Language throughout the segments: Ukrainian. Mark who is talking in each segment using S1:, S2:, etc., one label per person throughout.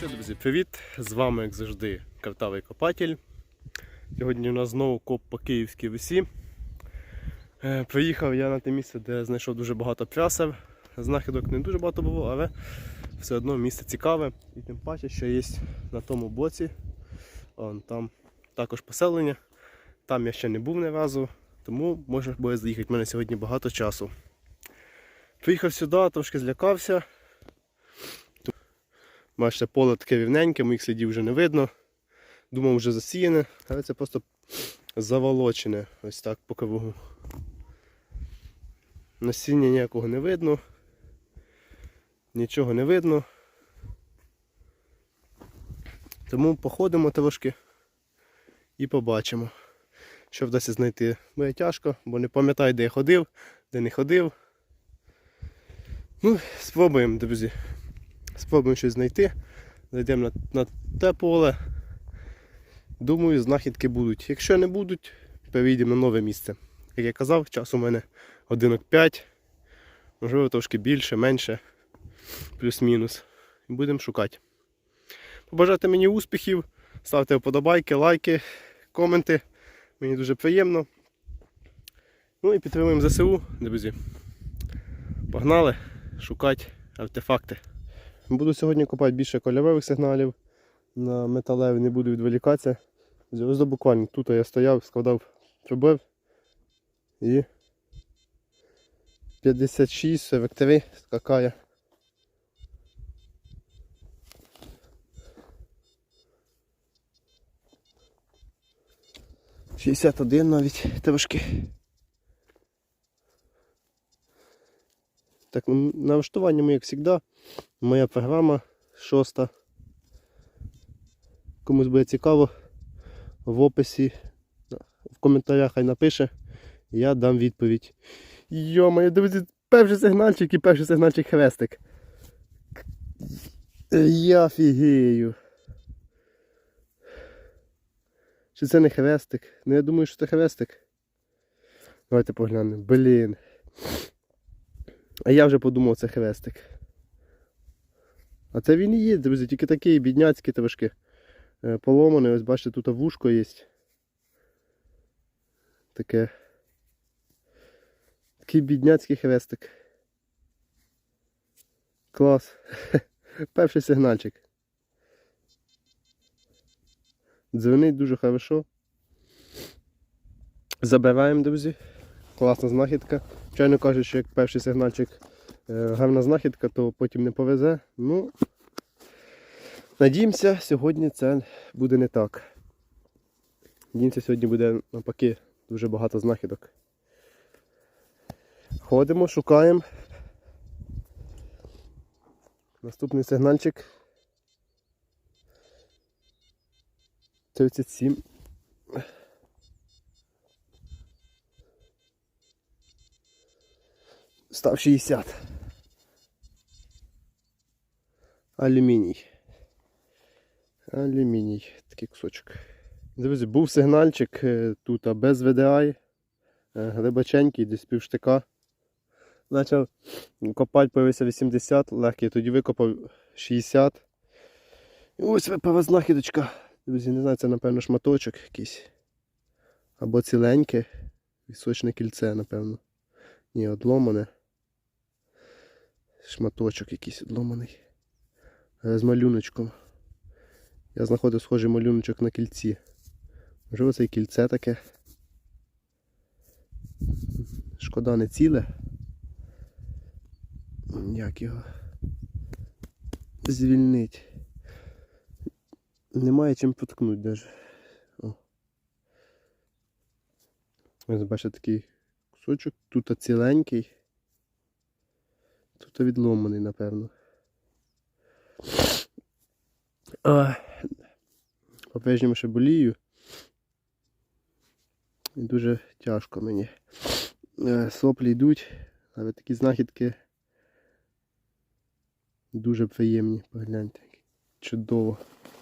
S1: що, друзі, привіт! З вами, як завжди, картавий копатель. Сьогодні у нас знову коп по київській весі. Е, Приїхав я на те місце, де знайшов дуже багато прясел. Знахідок не дуже багато було, але все одно місце цікаве. І тим паче, що є на тому боці. Он, там також поселення. Там я ще не був ні разу, тому можна буде заїхати. У мене сьогодні багато часу. Приїхав сюди, трошки злякався. Бачите, поле таке рівненьке, моїх слідів вже не видно. Думав, вже засіяне, але це просто заволочене ось так по кругу. Насіння ніякого не видно. Нічого не видно. Тому походимо трошки і побачимо, що вдасться знайти. Буде тяжко, бо не пам'ятаю, де я ходив, де не ходив. Ну, спробуємо, друзі. Спробуємо щось знайти. Зайдемо на, на те поле. Думаю, знахідки будуть. Якщо не будуть, перейдемо на нове місце. Як я казав, час у мене годинок 5, можливо трошки більше, менше, плюс-мінус. Будемо шукати. Побажайте мені успіхів, ставте вподобайки, лайки, коменти. Мені дуже приємно. Ну і підтримуємо ЗСУ, друзі. Погнали шукати артефакти. Буду сьогодні копати більше кольорових сигналів на металеві, не буду відволікатися. Ось буквально тут я стояв, складав, пробив і 56, 43 скакає. Шістдесят один навіть трошки. Так, налаштування ми, як завжди, моя програма шоста. Комусь буде цікаво, в описі, в коментарях хай напише, я дам відповідь. Йо-моє, друзі, перший сигнальчик і перший сигнальчик хрестик. Я фігею. Чи це не хрестик? Ну я думаю, що це хрестик. Давайте поглянемо. Блін. А я вже подумав, це хрестик. А це він і є, друзі, тільки такий бідняцький трошки е, поломаний. Ось бачите, тут вушко є. Таке. Такий бідняцький хрестик. Клас. Перший сигнальчик. Дзвонить дуже хорошо. Забираємо, друзі. Класна знахідка. Звичайно кажуть, що як перший сигнальчик е, гарна знахідка, то потім не повезе. Ну, надіємося, сьогодні це буде не так. Надіємося, сьогодні буде навпаки дуже багато знахідок. Ходимо, шукаємо. Наступний сигнальчик. 37. Став 60. Алюміній. Алюміній. Такий кусочок. Друзі, був сигнальчик е, тут а без VDI. е, Глибоченький, десь півштика. Почав копати, появився 80, легкий, тоді викопав 60. І ось випала знахідочка. Друзі, не знаю, це напевно шматочок якийсь. Або ціленьке. Вісочне кільце, напевно. Ні, одломане. Шматочок якийсь одломаний. Е, З малюночком. Я знаходив схожий малюночок на кільці. Можливо, це і кільце таке. Шкода не ціле. Як його звільнить. Немає чим поткнути навіть. Ось бачите такий кусочок, тут ціленький. Тут відломаний, напевно. По-прежньому ще болію. І дуже тяжко мені. Е, Соплі йдуть, але такі знахідки дуже приємні, погляньте. Чудово.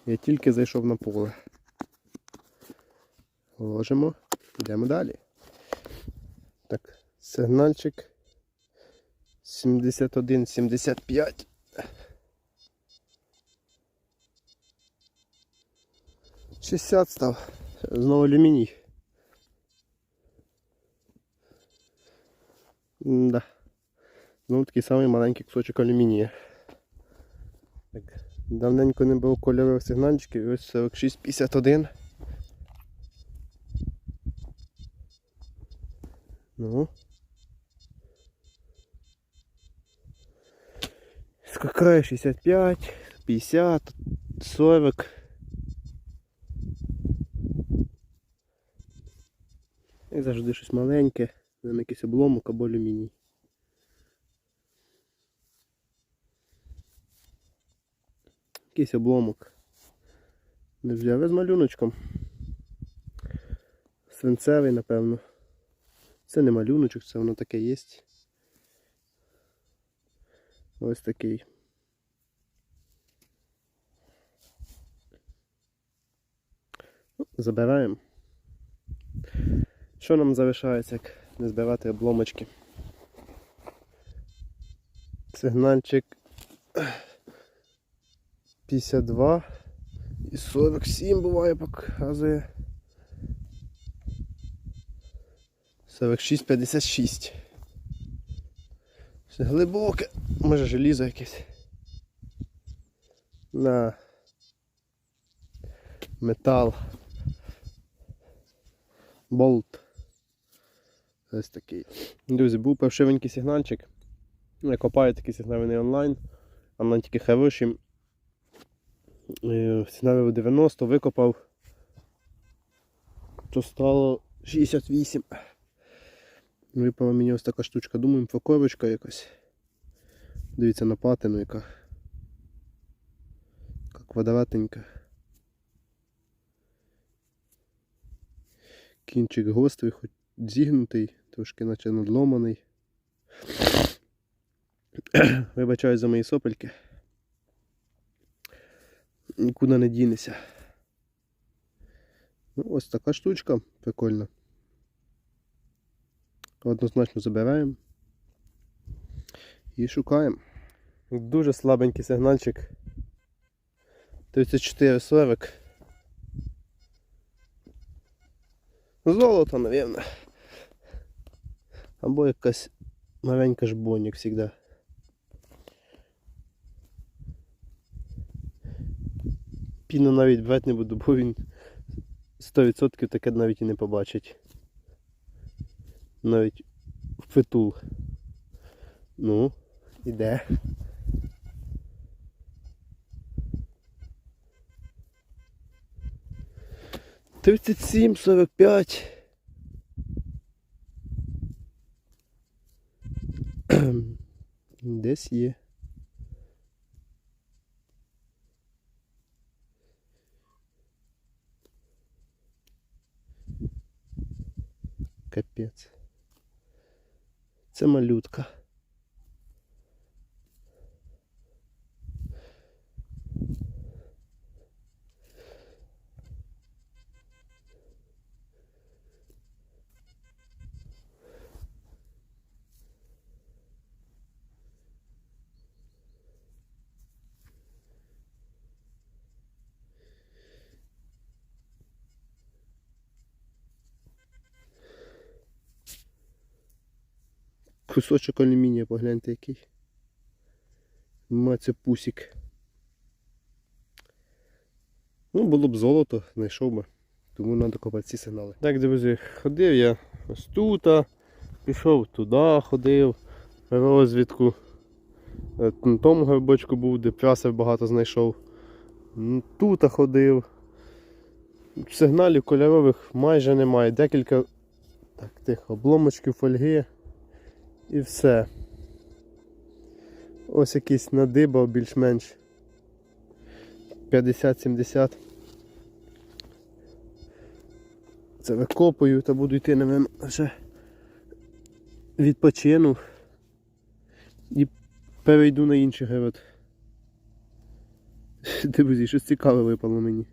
S1: Я тільки зайшов на поле. Ложимо, йдемо далі. Так, сигнальчик 71-75. 60 став. Знову алюміній. Да. Знову такий самий маленький кусочок алюмінія. Так. Давненько не було кольорових сигнальчиків, ось 4651. Ну. Скакає 65, 50, 40. І завжди щось маленьке, там якийсь обломок або алюміній. Якийсь обломок. Не взяв з малюночком. Свинцевий, напевно. Це не малюночок, це воно таке є. Ось такий. Ну, Забираємо. Що нам залишається, як не збирати обломочки? Сигнальчик 52 і 47 буває показує. 46-56. Все глибоке, може желізо якесь. На метал. Болт. Ось такий. Друзі, був паршивенький сигнальчик. Я копаю такий сигнальний онлайн. Онлайн тільки. Е, Сигналив 90, викопав. То стало 68. Випала мені ось така штучка. Думаю, фоковочка якась. Дивіться на патину яка. Яка квадратненька. Кінчик гострий, хоч зігнутий, трошки наче надломаний. Вибачаю за мої сопельки. Нікуди не дінеся. Ну, ось така штучка прикольна. Однозначно забираємо і шукаємо. Дуже слабенький сигнальчик. 34 40. Золото, напевно. Або якась маленька жбонь, як завжди. Піну навіть брати не буду, бо він 100% таке навіть і не побачить. Навіть в притул. Ну, іде. Тридцять сім, сорок п'ять. Десь є. Це малютка. Кусочок алюмінія, погляньте який. Маця пусік. Ну, було б золото, знайшов би. Тому треба копати ці сигнали. Так, друзі, ходив я ось тут, пішов туди, ходив, розвідку. Е, На тому горбочку був, де прасів багато знайшов. Тут ходив. Сигналів кольорових майже немає. Декілька так, тих обломочків фольги. І все. Ось якийсь надибав більш-менш 50-70. Це викопую та буду йти, напевно, вже відпочину і перейду на інший город. Друзі, щось цікаве випало мені.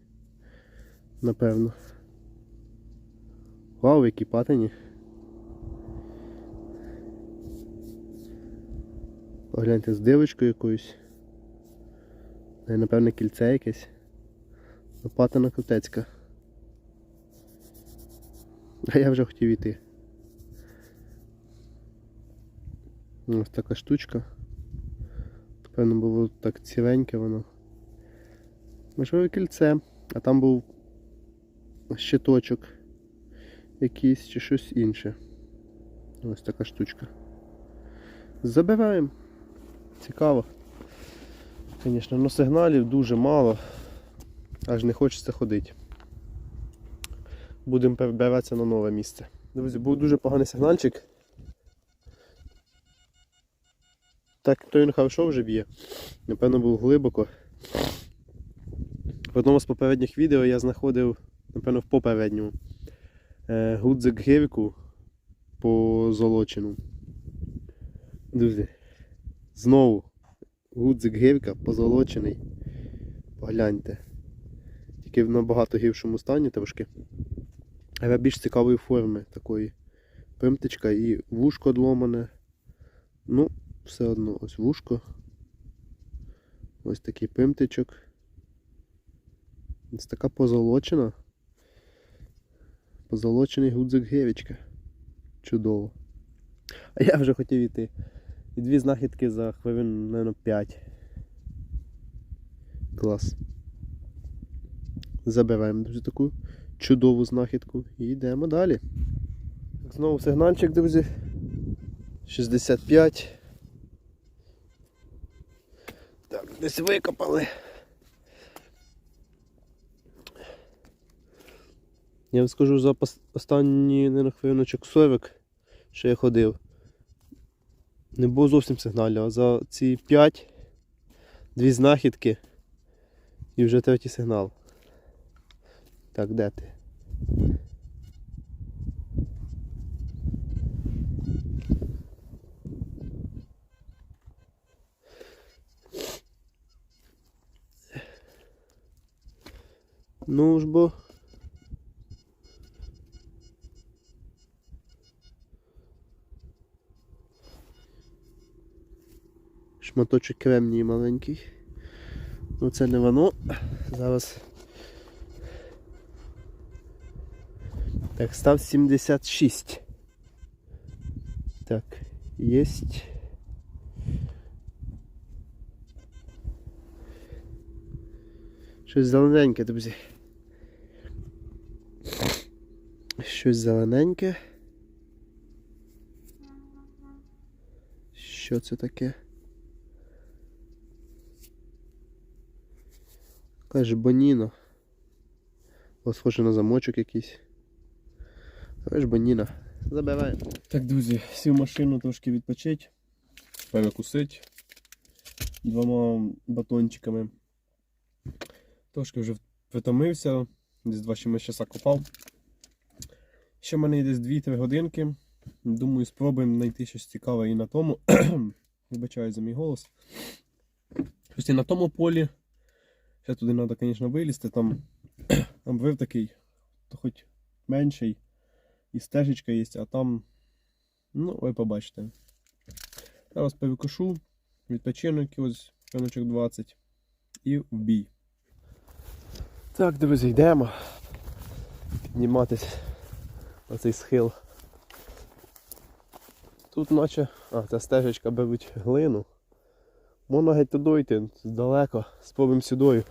S1: Напевно. Вау, які патині. Погляньте з дивочкою якоюсь. Е, Напевне кільце якесь. Лопатина крутецька. А я вже хотів іти. Ось така штучка. Певно було так ціленьке воно. Можливо кільце, а там був щиточок якийсь чи щось інше. Ось така штучка. Забираємо. Цікаво. Звісно, але сигналів дуже мало. Аж не хочеться ходити. Будемо перебиратися на нове місце. Друзі, був дуже поганий сигнальчик. Так, то він хорошо вже б'є. Напевно, був глибоко. В одному з попередніх відео я знаходив, напевно, в попередньому е, гудзик гирку по золочину. Друзі, знову гудзик гирка позолочений. Погляньте. Тільки в набагато гіршому стані трошки. Але більш цікавої форми такої. Примтичка і вушко дломане. Ну, все одно ось вушко. Ось такий примтичок. Ось така позолочена. Позолочений гудзик гевічка. Чудово. А я вже хотів іти. І дві знахідки за хвилин, мабуть, 5. Клас. Забираємо дуже таку чудову знахідку і йдемо далі. Знову сигнальчик, друзі. 65. Так, десь викопали. Я вам скажу за останні хвилиночок 40, що я ходив. Не було зовсім сигналів, а за ці 5 дві знахідки і вже третій сигнал. Так, де ти? Ну ж бо. Шматочок кремнії маленький. Ну це не воно. Зараз. Так, став 76. Так, єсть. Щось зелененьке, друзі. Щось зелененьке. Що це таке? Боніно. Ось схоже на замочок якийсь. Але ж боніна. Забираємо.
S2: Так, друзі, сів машину трошки відпочить, перекусить двома батончиками. Трошки вже притомився, десь два ще часа копав. Ще в мене десь 2-3 годинки. Думаю, спробуємо знайти щось цікаве і на тому. Вибачаю за мій голос. Щось і на тому полі. Ще туди треба, звісно, вилізти. Там обвив такий, то хоч менший. І стежечка є, а там. Ну, ви побачите. Зараз перекушу, відпочинок ось пиночок 20 і в бій.
S1: Так, друзі, йдемо. Підніматись на цей схил. Тут наче... А, ця стежечка беруть глину. Можна геть туди йти, далеко. Спробуємо сюди.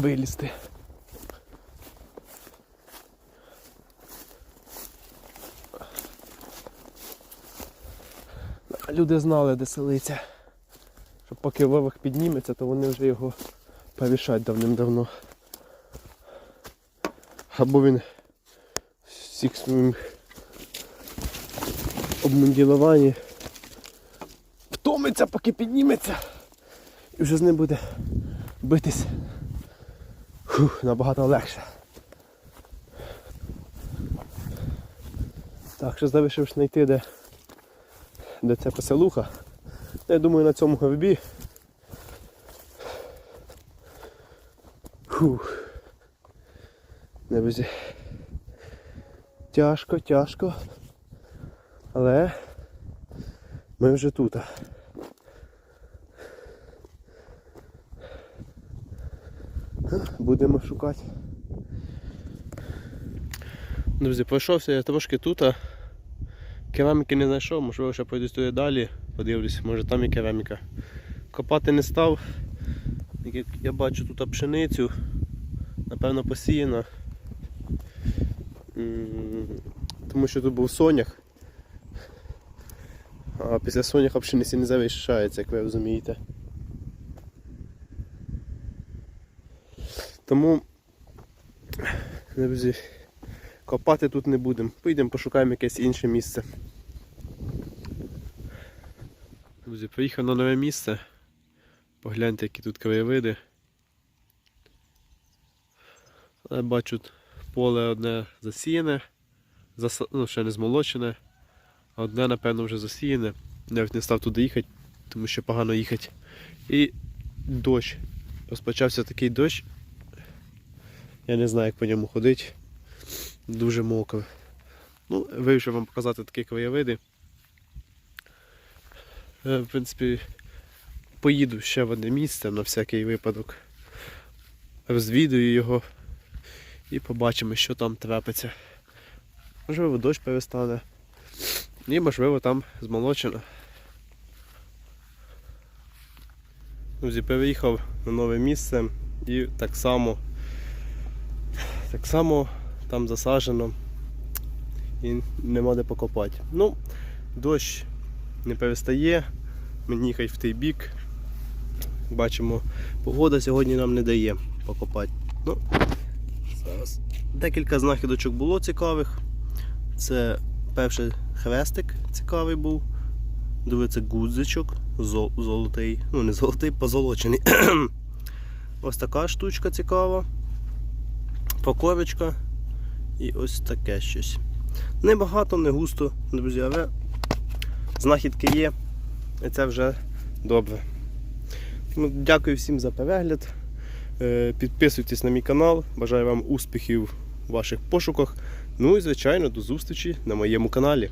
S1: Вилізти. Люди знали, де селиться. Що поки вовик підніметься, то вони вже його повішать давним-давно. Або він всіх своїм обмундіруванні втомиться, поки підніметься. І вже з ним буде битись Фух, набагато легше. Так, що залишив знайти, де, де ця поселуха. Я думаю, на цьому горбі. Фух. Друзі. Тяжко, тяжко. Але ми вже тут. Будемо шукати Друзі, пройшовся я трошки тут. а Кераміки не знайшов, можливо, ще пойду туди далі, подивлюсь, може там і кераміка. Копати не став. Як я бачу тут пшеницю, напевно посіяна. Тому що тут був сонях. А після соняха пшениці не завищається, як ви розумієте. Тому, друзі, копати тут не будемо. Поїдемо пошукаємо якесь інше місце. Друзі, приїхав на нове місце. Погляньте, які тут краєвиди. Я бачу поле одне засіяне, зас... ну, ще не змолочене, а одне, напевно, вже засіяне. Навіть не став туди їхати, тому що погано їхати. І дощ. Розпочався такий дощ. Я не знаю, як по ньому ходити. Дуже мокро. Ну, вирішив вам показати такі краєвиди. Е, В принципі, поїду ще в одне місце на всякий випадок. Розвідую його і побачимо, що там трапиться. Можливо, дощ перестане. І можливо там змолочено. Друзі, переїхав на нове місце і так само так само там засаджено і нема де покопати. Ну, дощ не перестає, мені їхати в той бік. Бачимо, погода сьогодні нам не дає покопати. Ну, зараз. Декілька знахідочок було цікавих. Це перший хрестик цікавий був. Це гудзичок, золотий, ну не золотий, позолочений. Ось така штучка цікава. Покорочка і ось таке щось. Небагато, не густо, друзі, але знахідки є, і це вже добре. Ну, дякую всім за перегляд. Е, Підписуйтесь на мій канал. Бажаю вам успіхів у ваших пошуках. Ну і, звичайно, до зустрічі на моєму каналі.